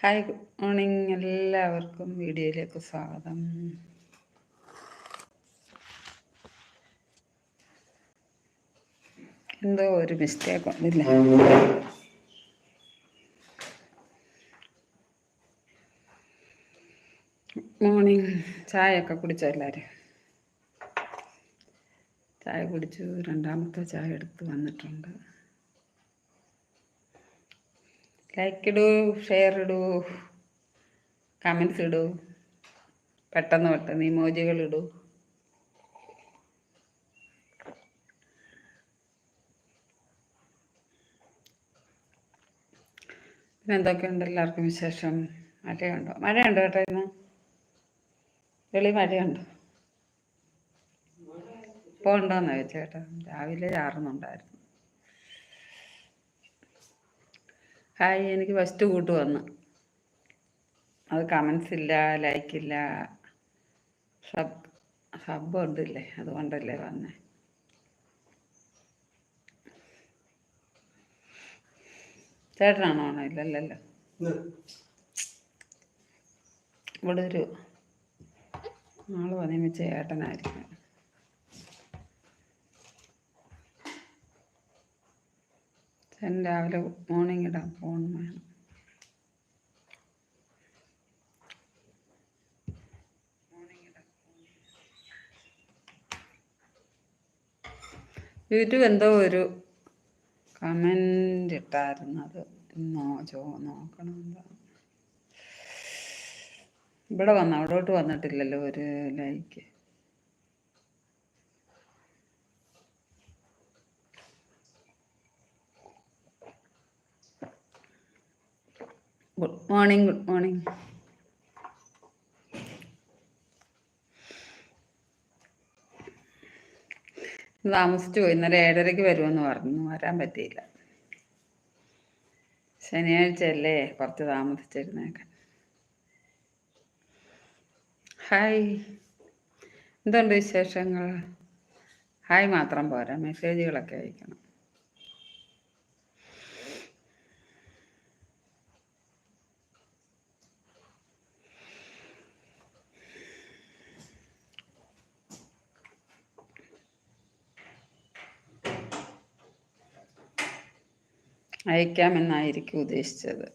Hi good morning എല്ലാവർക്കും വീഡിയോയിലേക്ക് സ്വാഗതം. എന്തോ ഒരു മിസ്റ്റേക്ക് വന്നില്ല. മോർണിംഗ് ചായയൊക്കെ കുടിച്ചോ എല്ലാവരും ചായ കുടിച്ചു. രണ്ടാമത്തെ ചായ എടുത്ത് വന്നിട്ടുണ്ട്. ലൈക്ക് ഇടൂ ഷെയർ ഇടൂ കമൻസ് ഇടൂ പെട്ടെന്ന് പെട്ടെന്ന് ഇമോജികൾ ഇടൂ. പിന്നെ എന്തൊക്കെയുണ്ട് എല്ലാവർക്കും വിശേഷം? മഴയുണ്ടോ? മഴയുണ്ടോ കേട്ടോ ഇന്ന്? വെളി മഴയുണ്ടോ? ഇപ്പോൾ ഉണ്ടോയെന്ന് ചോദിച്ചേട്ടാ രാവിലെ ചാറുന്നുണ്ടായിരുന്നു. ഹായ് എനിക്ക് ഫസ്റ്റ് കൂട്ട് വന്നു. അത് കമൻസ് ഇല്ല ലൈക്ക് ഇല്ല. സബ് സബ് ഉണ്ടല്ലേ അതുകൊണ്ടല്ലേ വന്നേ. ചേട്ടനാണോ ആണോ? ഇല്ലല്ലോ ഇവിടെ ഒരു ആൾ വന്നു ചേട്ടനായിരിക്കും. ചേട്ടൻ രാവിലെ മോർണിംഗ് ഇടാം ഫോൺ വേണം യൂട്യൂബ് എന്തോ ഒരു കമന്റ് ഇട്ടായിരുന്നു. അത് നോ ചോ നോക്കണം എന്താ ഇവിടെ വന്ന? അവിടോട്ട് വന്നിട്ടില്ലല്ലോ ഒരു like good morning good morning താമസിച്ചു പോയി. ഇന്നലെ ഏഴരയ്ക്ക് വരുമെന്ന് പറഞ്ഞു. വരാൻ പറ്റിയില്ല. ശനിയാഴ്ച അല്ലേ കുറച്ച് താമസിച്ചിരുന്നേക്കാൻ ഹായ് എന്തുണ്ട് വിശേഷങ്ങൾ? ഹായ് മാത്രം പോരാ. മെസ്സേജുകളൊക്കെ അയക്കണം. അയക്കാമെന്നായിരിക്കും ഉദ്ദേശിച്ചത്.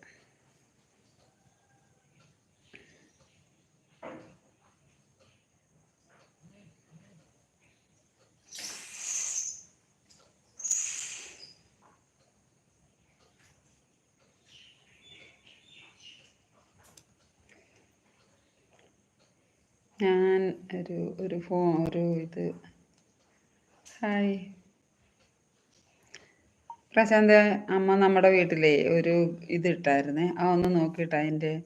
ഞാൻ ഒരു ഒരു ഫോ ഒരു ഇത്. ഹായ് പ്രശാന്ത് അമ്മ നമ്മുടെ വീട്ടിലെ ഒരു ഇത് ഇട്ടായിരുന്നേ ആ ഒന്ന് നോക്കിയിട്ട് അതിന്റെ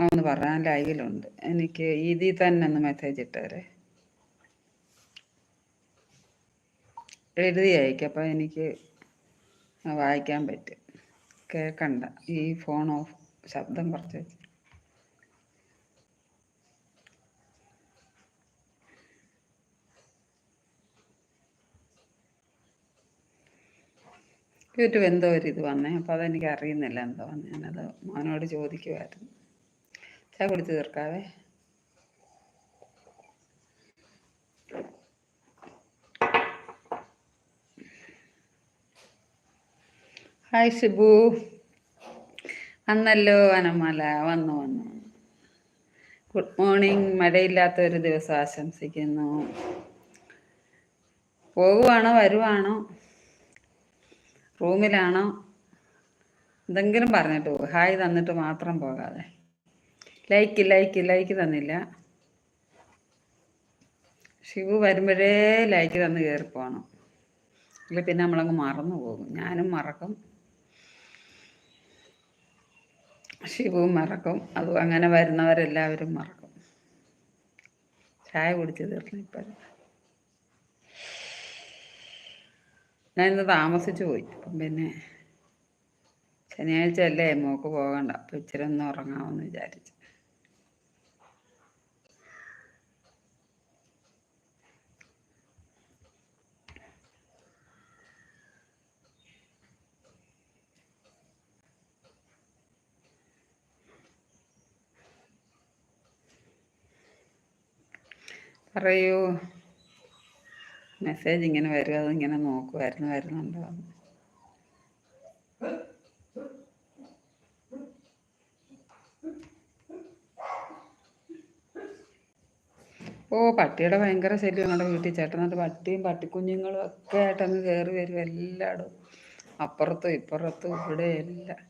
ആ ഒന്ന് പറയാൻ ലൈവിലുണ്ട്. എനിക്ക് ഇതിൽ തന്നെ ഒന്ന് മെസ്സേജ് ഇട്ടേരെ. എഴുതി അയക്കും അപ്പം എനിക്ക് വായിക്കാൻ പറ്റും. കേൾക്കണ്ട. ഈ ഫോൺ ഓഫ് ശബ്ദം കുറച്ച് വെച്ച്. യൂട്യൂബ് എന്തോ ഒരു ഇത് വന്നേ. അപ്പോൾ അതെനിക്ക് അറിയുന്നില്ല എന്തോ വന്നേ. ഞാനത് മോനോട് ചോദിക്കുമായിരുന്നു ചായ കുടിച്ച് തീർക്കാവേ? ഹായ് ഷിബു വന്നല്ലോ വനമല. വന്നു വന്നു. Good morning. മഴയില്ലാത്ത ഒരു ദിവസം ആശംസിക്കുന്നു. പോകുവാണോ വരുവാണോ? റൂമിലാണോ? എന്തെങ്കിലും പറഞ്ഞിട്ട് പോകും ഹായ് തന്നിട്ട് മാത്രം പോകാതെ. ലൈക്ക് ലൈക്ക് ലൈക്ക് തന്നില്ല. ശിവു വരുമ്പോഴേ ലൈക്ക് തന്ന് കയറി പോകണം അല്ലെങ്കിൽ പിന്നെ നമ്മളങ്ങ് മറന്നു പോകും. ഞാനും മറക്കും. ശിവും മറക്കും. അതും അങ്ങനെ വരുന്നവരെല്ലാവരും മറക്കും. ചായ കുടിച്ച് തീർന്നു ഇപ്പോഴും. ഞാനിന്ന് താമസിച്ചു പോയി. പിന്നെ ശനിയാഴ്ച അല്ലേ മോക്ക് പോകണ്ട. അപ്പൊ ഇച്ചിരി ഒന്ന് ഉറങ്ങാമെന്ന് വിചാരിച്ചു. പറയൂ. മെസ്സേജ് ഇങ്ങനെ വരും അതിങ്ങനെ നോക്കുമായിരുന്നു വരുന്നുണ്ടോ. ഓ പട്ടിയുടെ ഭയങ്കര ശല്യം ഞങ്ങളുടെ വീട്ടിൽ. ചേട്ടനോട് പട്ടിയും പട്ടിക്കുഞ്ഞുങ്ങളും ഒക്കെ ആയിട്ടങ്ങ് കയറി വരും എല്ലായിടും അപ്പുറത്തും ഇപ്പുറത്തും ഇവിടെ എല്ലാം.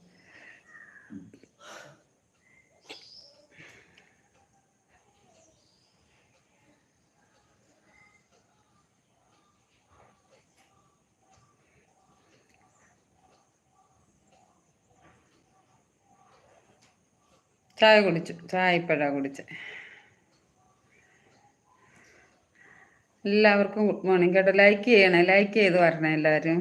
ചായ കുടിച്ചു. ചായ ഇപ്പോഴാണ് കുടിച്ചത് എല്ലാവർക്കും ഗുഡ് മോർണിംഗ് കേട്ടോ. ലൈക്ക് ചെയ്യണേ. ലൈക്ക് ചെയ്ത് വരണേ എല്ലാവരും.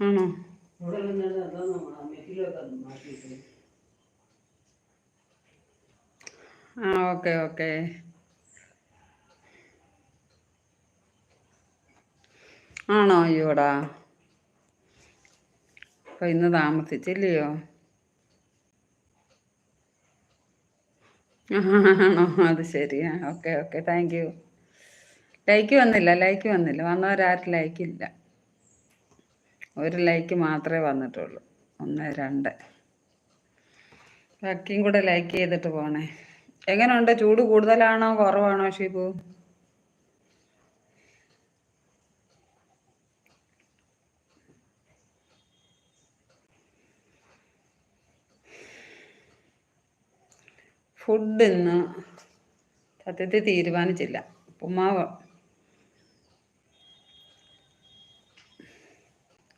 ആണോ? ആ ഓക്കെ ഓക്കെ. ആണോ അയ്യോടാ? അപ്പൊ ഇന്ന് താമസിച്ചില്ലയോ? ആണോ? അത് ശരിയാ okay okay. Thank you. Like വന്നില്ല ലൈക്ക് വന്നില്ല. വന്നവരാരും ലൈക്ക് ഇല്ല ഒരു ലൈക്ക് മാത്രമേ വന്നിട്ടുള്ളൂ. ഒന്ന് രണ്ട്. ബാക്കിയും കൂടെ ലൈക്ക് ചെയ്തിട്ട് പോണേ. എങ്ങനെയുണ്ട് ചൂട് കൂടുതലാണോ? കുറവാണോ ഷിബു? ഫുഡ് ഇന്ന് സത്യത്തിൽ തീരുമാനിച്ചില്ല. ഉപ്പുമാവ്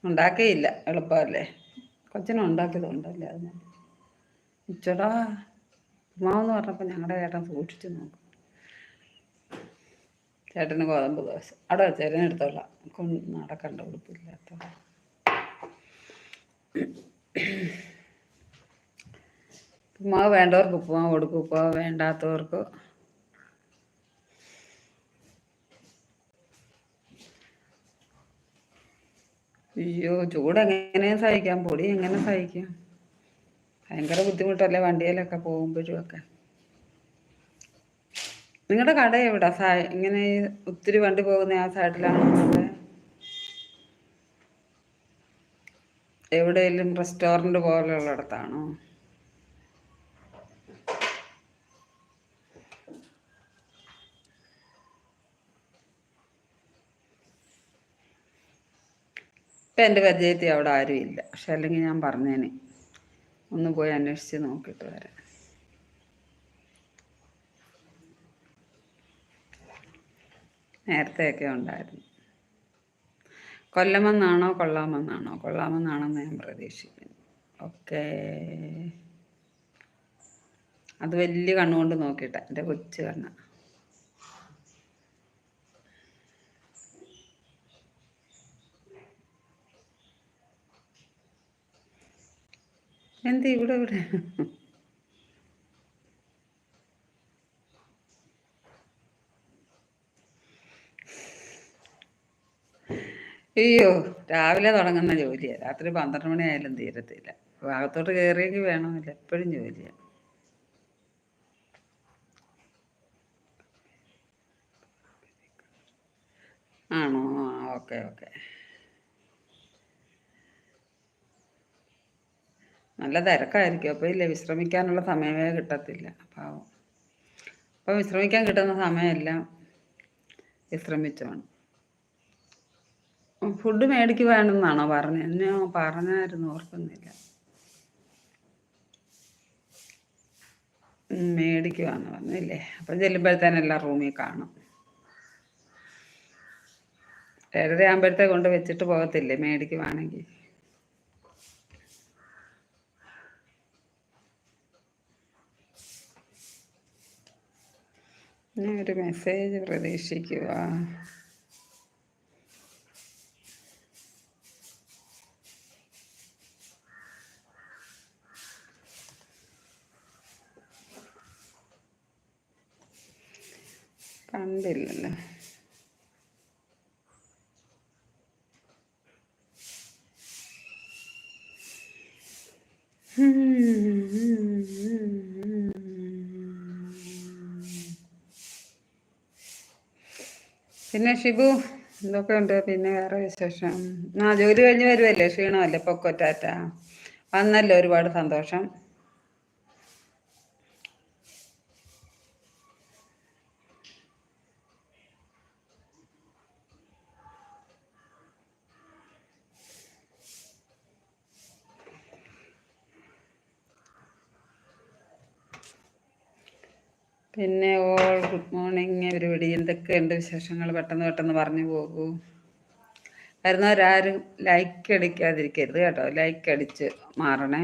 ഉണ്ടാക്കിയില്ല എളുപ്പമല്ലേ? കൊച്ചിനും ഉണ്ടാക്കിയതുണ്ടല്ലേ അതിന് ഉച്ചടാ ഉമാവെന്ന് പറഞ്ഞപ്പോൾ ഞങ്ങളുടെ ചേട്ടൻ സൂക്ഷിച്ചു നോക്കും. ചേട്ടന് ഗോതമ്പ് ദോശ. അവിടെ ചേട്ടൻ എടുത്തോളാം. കൊണ്ട് നടക്കണ്ട ഉടുപ്പില്ലാത്ത ഉപ്പുമാവ് വേണ്ടവർക്ക് ഉപ്പുമാവ് കൊടുക്കും. ഉപ്പുമാവ് വേണ്ടാത്തവർക്ക് അയ്യോ ചൂട് എങ്ങനെ സഹിക്കാം? പൊടി എങ്ങനെ സഹിക്കാം? ഭയങ്കര ബുദ്ധിമുട്ടല്ലേ വണ്ടിയിലൊക്കെ പോകുമ്പോഴും ഒക്കെ നിങ്ങളുടെ കട എവിടാ? സാ ഇങ്ങനെ ഒത്തിരി വണ്ടി പോകുന്ന ആ സൈഡിലാണ് എവിടെയെങ്കിലും റെസ്റ്റോറന്റ് പോലെയുള്ളിടത്താണോ? ഇപ്പം എന്റെ പരിചയത്തിൽ അവിടെ ആരും ഇല്ല. പക്ഷെ അല്ലെങ്കിൽ ഞാൻ പറഞ്ഞേനെ. ഒന്ന് പോയി അന്വേഷിച്ച് നോക്കിയിട്ട് വരാം. നേരത്തെയൊക്കെ ഉണ്ടായിരുന്നു. കൊല്ലമെന്നാണോ കൊള്ളാമെന്നാണോ? കൊള്ളാമെന്നാണെന്ന് ഞാൻ പ്രതീക്ഷിക്കുന്നു. ഓക്കെ. അത് വലിയ കണ്ണുകൊണ്ട് നോക്കിയിട്ടാണ് എന്റെ കൊച്ചു കണ്ണ. എന്ത് ഇവിടെ ഇവിടെ? അയ്യോ രാവിലെ തുടങ്ങുന്ന ജോലിയാണ് രാത്രി പന്ത്രണ്ട് മണിയായാലും തീരത്തില്ല. ഭാഗത്തോട്ട് കയറിയെങ്കിൽ വേണമെന്നില്ല. എപ്പോഴും ജോലിയാണ് ആണോ? Okay okay. നല്ല തിരക്കായിരിക്കും. അപ്പോൾ ഇല്ലേ വിശ്രമിക്കാനുള്ള സമയമേ കിട്ടത്തില്ല. പാവം. അപ്പോൾ വിശ്രമിക്കാൻ കിട്ടുന്ന സമയമെല്ലാം വിശ്രമിച്ചോണം. ഫുഡ് മേടിക്കുവാണെന്നാണോ പറഞ്ഞത്? എന്നെ പറഞ്ഞായിരുന്നു ഓർക്കുന്നില്ല. മേടിക്കുവാന്ന് പറഞ്ഞില്ലേ അപ്പം ചെല്ലുമ്പോഴത്തേനെല്ലാം റൂമിൽ കാണും. ഏഴര ആകുമ്പോഴത്തെ കൊണ്ട് വെച്ചിട്ട് പോകത്തില്ലേ മേടിക്കുവാണെങ്കിൽ ഞാൻ ഒരു മെസ്സേജ് പ്രതീക്ഷിക്കുക കണ്ടില്ലല്ലോ ഷിബു എന്തൊക്കെ ഉണ്ട്? പിന്നെ വേറെ വിശേഷം? ആ ജോലി കഴിഞ്ഞ് വരുമല്ലേ ക്ഷീണമല്ലേ? പൊക്കോറ്റാറ്റ വന്നല്ലോ ഒരുപാട് സന്തോഷം. പിന്നെ ഓൾ ഗുഡ് മോർണിംഗ് എവരിബഡി. എന്തൊക്കെയുണ്ട് വിശേഷങ്ങൾ? പെട്ടെന്ന് പെട്ടെന്ന് പറഞ്ഞു പോകൂ. വരുന്നവരാരും ലൈക്ക് അടിക്കാതിരിക്കരുത് കേട്ടോ. ലൈക്ക് അടിച്ച് മാറണേ.